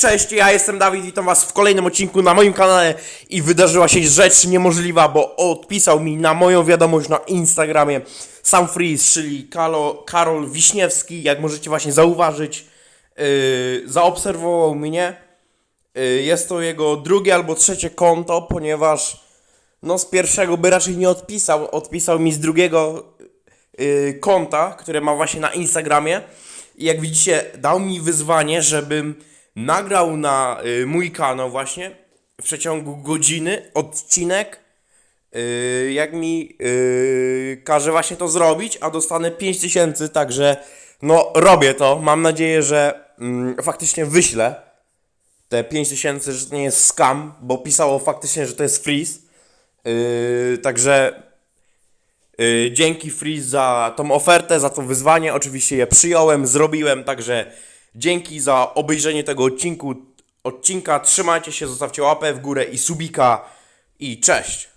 Cześć, ja jestem Dawid, witam was w kolejnym odcinku na moim kanale i wydarzyła się rzecz niemożliwa, bo odpisał mi na moją wiadomość na Instagramie sam Freeze, czyli Kalo, Karol Wiśniewski, jak możecie właśnie zauważyć, yy, zaobserwował mnie. Yy, jest to jego drugie albo trzecie konto, ponieważ no z pierwszego by raczej nie odpisał, odpisał mi z drugiego yy, konta, które ma właśnie na Instagramie. I jak widzicie, dał mi wyzwanie, żebym nagrał na y, mój kanał właśnie w przeciągu godziny odcinek, y, jak mi y, każe właśnie to zrobić, a dostanę 5000, także no robię to. Mam nadzieję, że mm, faktycznie wyślę te 5000, że to nie jest scam, bo pisało faktycznie, że to jest freeze. Yy, także yy, dzięki Freeze za tą ofertę, za to wyzwanie. Oczywiście je przyjąłem, zrobiłem, także dzięki za obejrzenie tego odcinku, odcinka. Trzymajcie się, zostawcie łapę w górę i subika i cześć!